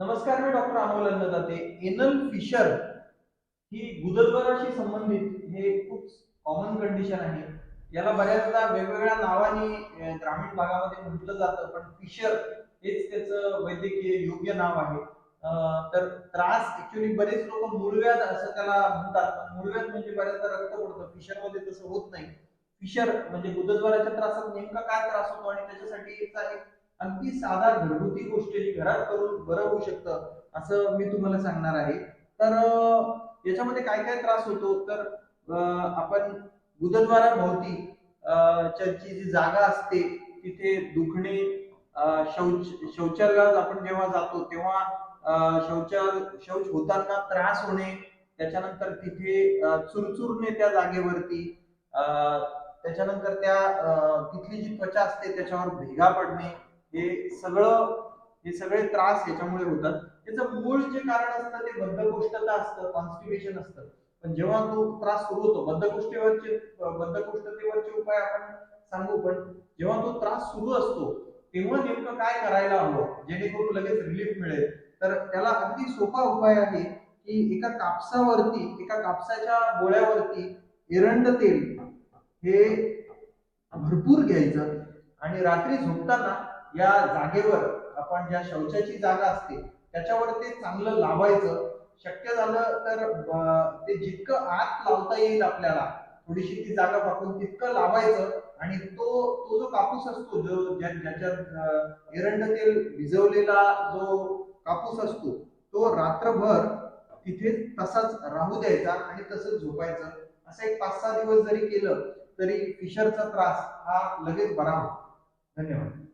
नमस्कार मी doctor Amol Annadate. Anal fissure ही गुदद्वाराशी संबंधित हे खूप कॉमन कंडिशन आहे. याला बऱ्याचदा वेगवेगळ्या नावाने ग्रामीण भागामध्ये म्हटलं जातं पण फिशर हेच त्याचं वैद्यकीय योग्य नाव आहे. तर त्रास ऍक्च्युली बरेच लोक मूळव्याध असं त्याला म्हणतात पण मूळव्याध म्हणजे बऱ्याचदा रक्त पडतं. फिशरमध्ये तसं होत नाही. फिशर म्हणजे गुदद्वाराच्या त्रासात नेमका काय त्रास होतो आणि त्याच्यासाठी एक अगदी साधा घरगुती गोष्ट जी घरात करून बरं होऊ शकतं असं मी तुम्हाला सांगणार आहे. तर याच्यामध्ये काय काय त्रास होतो? तर आपण गुदद्वारा भोवती ची जी जागा असते तिथे दुखणे शौच शौचालयात आपण जेव्हा जातो तेव्हा शौचाल शौच होताना त्रास होणे त्याच्यानंतर तिथे चुरचुरणे त्या जागेवरती त्याच्यानंतर त्या तिथली जी त्वचा असते त्याच्यावर भेगा पडणे हे सगळं हे सगळे त्रास याच्यामुळे होतात. त्याचं मूळ जे कारण असतं ते बद्धकोष्ठता असतं कॉन्स्टिपेशन असतं. पण जेव्हा तो त्रास सुरू होतो बद्धकोष्ठेवरचे बद्धकोष्ठतेवरचे उपाय आपण सांगू पण जेव्हा तो त्रास सुरू असतो तेव्हा नेमकं काय करायला हवं जेणेकरून लगेच रिलीफ मिळेल? तर त्याला अगदी सोपा उपाय आहे की एका कापसावरती एका कापसाच्या गोळ्यावरती एरंड तेल हे भरपूर घ्यायचं आणि रात्री झोपताना या जागेवर आपण ज्या शौचाची जागा असते त्याच्यावर ते चांगलं लावायचं. शक्य झालं तर ते जितकं आत लावता येईल आपल्याला थोडीशी ती जागा कापून तितकं लावायचं आणि तो तो जो कापूस असतो जो ज्याच्यात एरंड तेल भिजवलेला जो कापूस असतो तो रात्रभर तिथे तसाच राहू द्यायचा आणि तसंच झोपायचं. असं एक पाच सहा दिवस जरी केलं तरी फिशरचा त्रास हा लगेच बरा होतो. धन्यवाद.